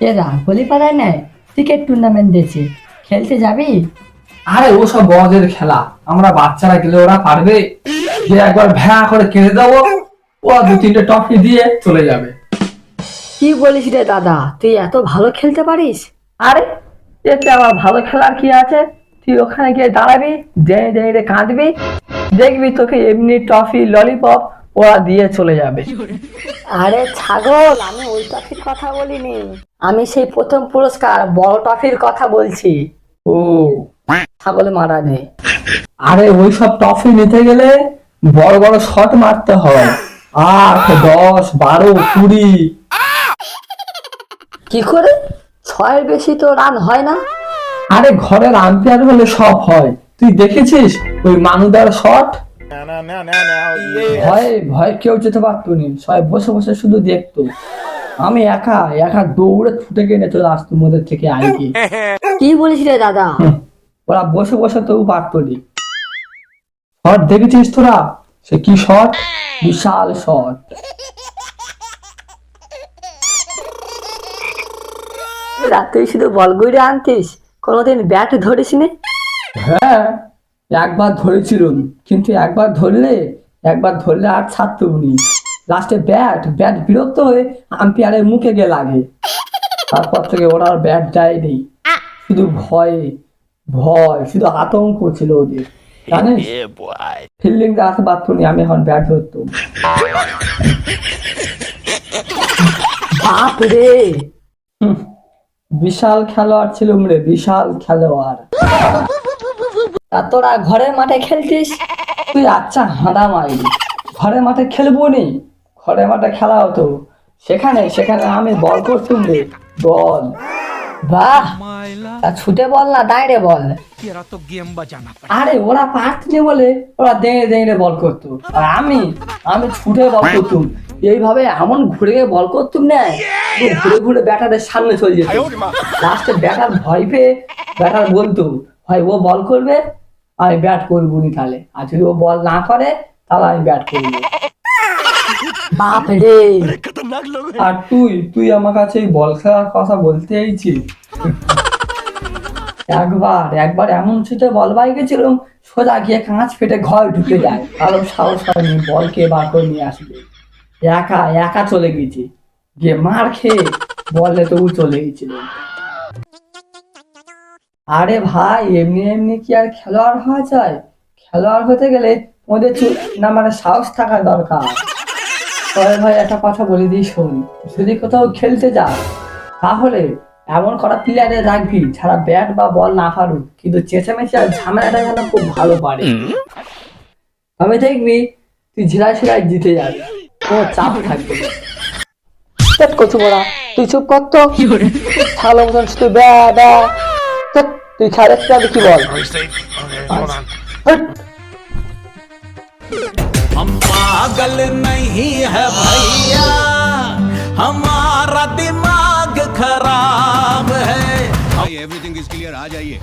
এরা গলিপাড়ায় নেয় cricket tournament দিয়েছে খেলতে যাবি? আরে ও সব বড়দের খেলা। আমরা বাচ্চারা গেলে ওরা পারবে। যে একবার ভ্যা করে কেঁদে দেবো ও দু তিনটে টফি দিয়ে চলে যাবে। কি বলিস রে দাদা তুই এত ভালো খেলতে পারিস? আরে এতে আবার ভালো খেলার কি আছে? তুই ওখানে গিয়ে দাঁড়াবি দেড়ে দেড়ে কাঁদবি দেখবি তোকে এমনি টফি ললিপপ ওরা দিয়ে চলে যাবে। আরে ছাগল আমি ওই ট্রফির কথা বলিনি। আমি সেই প্রথম পুরস্কার বড় ট্রফির কথা বলছি। ও। ছাগল মারা নেই আরে ওই সব টফি নিতে গেলে বড় বড় শট মারতে হয়। আট দশ বারো কুড়ি। কি করে? ছয়ের বেশি তো রান হয় না। আরে ঘরের আম্পায়ার হলে সব হয়। তুই দেখেছিস ওই মানুদার শট? ভয়ে ভয়ে কেউ যেতে পারতো নি। সবাই বসে বসে শুধু দেখতো। আমি একা একা দৌড়ে ছুটে গিয়ে চলে আসতো মোদের থেকে আগে কি বলিস রে দাদা? ওরা বসে বসে তবু পারতো নি। শট দেখেছিস তোরা? সে কি শট? বিশাল শট। তুই শুধু বল গুইরে আনতিস? কোনোদিন ব্যাট ধরিস হ্যাঁ। একবার ধরেছিলাম কিন্তু একবার ধরলে একবার ধরলে আর ছাড়তেও নি লাস্টে ব্যাট ব্যাট বিরক্ত হয়ে আম্পিয়ারের মুখে গিয়ে লাগে। তারপর থেকে ওরা আর ব্যাট যায়নি শুধু ভয়ে ভয় শুধু আতঙ্ক ছিল ওদের। জানিস? ফিল্ডিং আসতে পারতো নি আমি এখন ব্যাট ধরতাম। বাপ রে! বিশাল খেলোয়াড় ছিল রে বিশাল খেলোয়াড়। তা তোরা ঘরের মাঠে খেলতিস? তুই আচ্ছা হাঁদা মারি। ঘরের মাঠে খেলব নি? ঘরের মাঠে খেলা হতো। সেখানে সেখানে আমি বল করতুম রে, বল। বাহ তা ছুটে বল না বল। আরে ওরা বলে ওরা বল আর আমি আমি ছুটে বল করতুম। এইভাবে এমন ঘুরে বল করতুম না ঘুরে ঘুরে ব্যাটারের সামনে চলে যেত। লাস্টে ব্যাটার ভয় পেয়ে ব্যাটার বলতো হয় ও বল করবে? আমি ব্যাট করব নি তাহলে। আর যদি ও বল না করে তাহলে আমি ব্যাট করব। বাপ রে আর তুই তুই আমার কাছে এই বল খেলার কথা বলতে চাইছিস একবার একবার এমন ছুটে বল বাই গেছিলাম সোজা গিয়ে কাঁচ ফেটে ঘর ঢুকে যায়। কারও সাহস হয়নি, বলকে বার করে নিয়ে আসবে। একা একা চলে গেছি। গিয়ে মার খেয়ে বলে তবু চলে গেছিল। আরে ভাই, এমনি এমনি কি আর খেলোয়াড় হওয়া যায়? খেলোয়াড় হতে গেলে ওদের চু- না মানে সাহস থাকা দরকার। তবে ভাই একটা কথা বলে দিই শোন। যদি কোথাও খেলতে যা তাহলে এমন করা প্লেয়ারে রাখবি যারা ব্যাট বা বল না পারুক কিন্তু চেঁচামেচি আর ঝামেলাটা যেন খুব ভালো পারে। তবে দেখবি তুই ঝিরাই ঝিরাই জিতে যাবি কোনো চাপ থাকবে। চুপ করছু বড়া তুই চুপ কর তো। ভালো মতন শুধু ব্যা ব্যা। তুই খেলে খেলে কি বল। हम पागल नहीं है भैया हमारा दिमाग खराब है। एवरीथिंग इज़ क्लियर आ जाइए।